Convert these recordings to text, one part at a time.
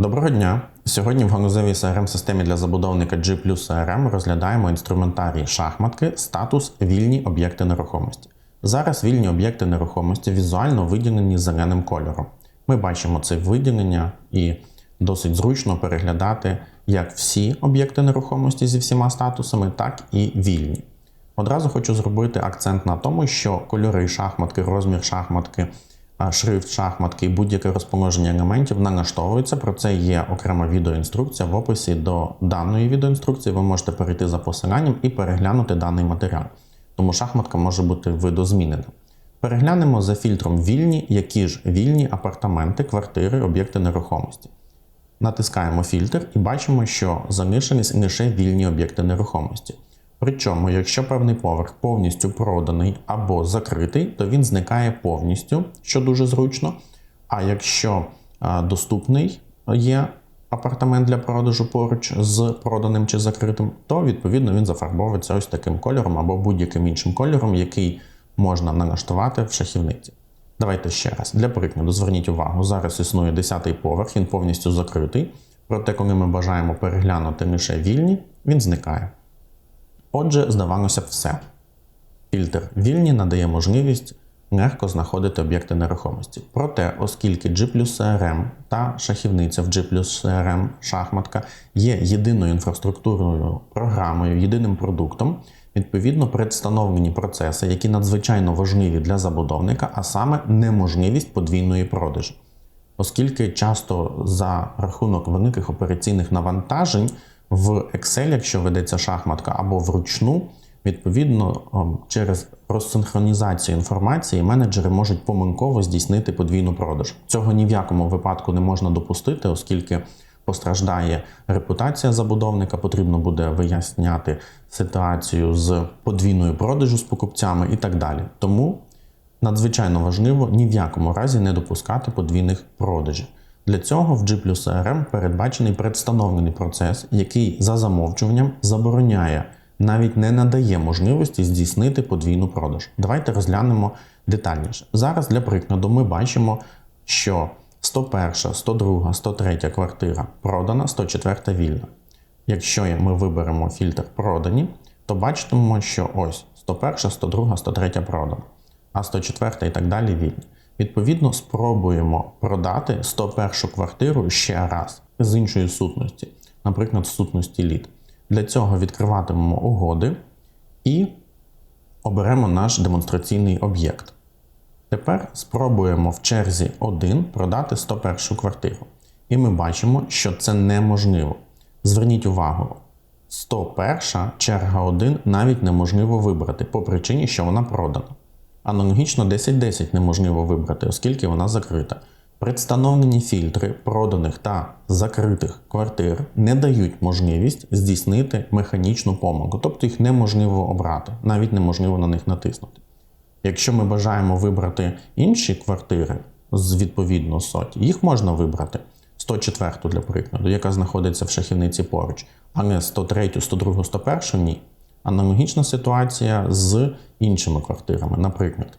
Доброго дня! Сьогодні в ганузевій crm системі для забудовника G CRM розглядаємо інструментарій шахматки статус вільні об'єкти нерухомості. Зараз вільні об'єкти нерухомості візуально виділені зеленим кольором. Ми бачимо це виділення і досить зручно переглядати як всі об'єкти нерухомості зі всіма статусами, так і вільні. Одразу хочу зробити акцент на тому, що кольори шахматки, розмір шахматки, шрифт шахматки і будь-яке розположення елементів налаштовується. Про це є окрема відеоінструкція в описі до даної відеоінструкції. Ви можете перейти за посиланням і переглянути даний матеріал. Тому шахматка може бути видозмінена. Переглянемо за фільтром вільні, які ж вільні апартаменти, квартири, об'єкти нерухомості. Натискаємо фільтр і бачимо, що залишились лише вільні об'єкти нерухомості. Причому, якщо певний поверх повністю проданий або закритий, то він зникає повністю, що дуже зручно. А якщо доступний є апартамент для продажу поруч з проданим чи закритим, то відповідно він зафарбовується ось таким кольором або будь-яким іншим кольором, який можна налаштувати в шахівниці. Давайте ще раз. Для прикладу, зверніть увагу, зараз існує 10-й поверх, він повністю закритий. Проте, коли ми бажаємо переглянути лише вільні, він зникає. Отже, здавалося б, все. Фільтр вільні надає можливість легко знаходити об'єкти нерухомості. Проте, оскільки G CRM та шахівниця в G CRM шахматка є єдиною інфраструктурною програмою, єдиним продуктом, відповідно представлені процеси, які надзвичайно важливі для забудовника, а саме неможливість подвійної продажу. Оскільки часто за рахунок великих операційних навантажень в Excel, якщо ведеться шахматка або вручну, відповідно через розсинхронізацію інформації менеджери можуть помилково здійснити подвійну продаж. Цього ні в якому випадку не можна допустити, оскільки постраждає репутація забудовника, потрібно буде виясняти ситуацію з подвійною продажу з покупцями і так далі. Тому надзвичайно важливо ні в якому разі не допускати подвійних продажів. Для цього в G CRM передбачений представлений процес, який за замовчуванням забороняє, навіть не надає можливості здійснити подвійну продаж. Давайте розглянемо детальніше. Зараз для прикладу ми бачимо, що 101, 102, 103 квартира продана, 104 вільна. Якщо ми виберемо фільтр продані, то бачимо, що ось 101, 102, 103 продана, а 104 і так далі вільні. Відповідно, спробуємо продати 101 квартиру ще раз з іншої сутності, наприклад, сутності лід. Для цього відкриватимемо угоди і оберемо наш демонстраційний об'єкт. Тепер спробуємо в черзі 1 продати 101 квартиру. І ми бачимо, що це неможливо. Зверніть увагу, 101 черга 1 навіть неможливо вибрати по причині, що вона продана. Аналогічно 1010 неможливо вибрати, оскільки вона закрита. Представлені фільтри проданих та закритих квартир не дають можливість здійснити механічну помилку, тобто їх неможливо обрати, навіть неможливо на них натиснути. Якщо ми бажаємо вибрати інші квартири з відповідно соті, їх можна вибрати 104 для прикладу, яка знаходиться в шахівниці поруч, а не 103, 102, 101 ні. Аналогічна ситуація з іншими квартирами, наприклад.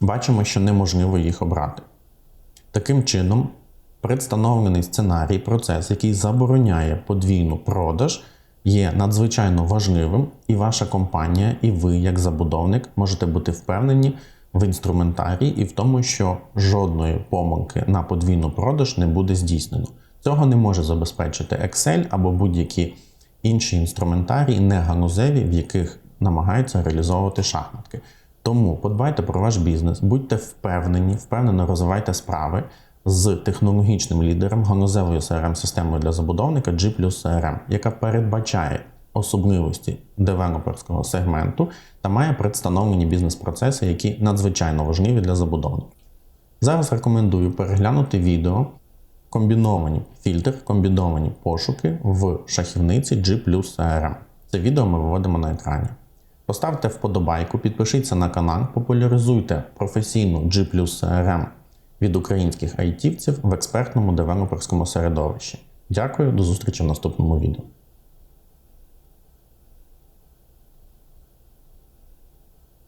Бачимо, що неможливо їх обрати. Таким чином, представлений сценарій, процес, який забороняє подвійну продаж, є надзвичайно важливим, і ваша компанія, і ви, як забудовник, можете бути впевнені в інструментарії і в тому, що жодної помилки на подвійну продаж не буде здійснено. Цього не може забезпечити Excel або будь-які інші інструментарії, не ганузеві, в яких намагаються реалізовувати шахматки. Тому подбайте про ваш бізнес, будьте впевнені, впевнено розвивайте справи з технологічним лідером ганузевою crm системою для забудовника G CRM, яка передбачає особливості девелоперського сегменту та має представлені бізнес-процеси, які надзвичайно важливі для забудовників. Зараз рекомендую переглянути відео комбіновані фільтр, комбіновані пошуки в шахівниці G CRM. Це відео ми виводимо на екрані. Поставте вподобайку, підпишіться на канал, популяризуйте професійну G CRM від українських айтівців в експертному девелоперському середовищі. Дякую, до зустрічі в наступному відео.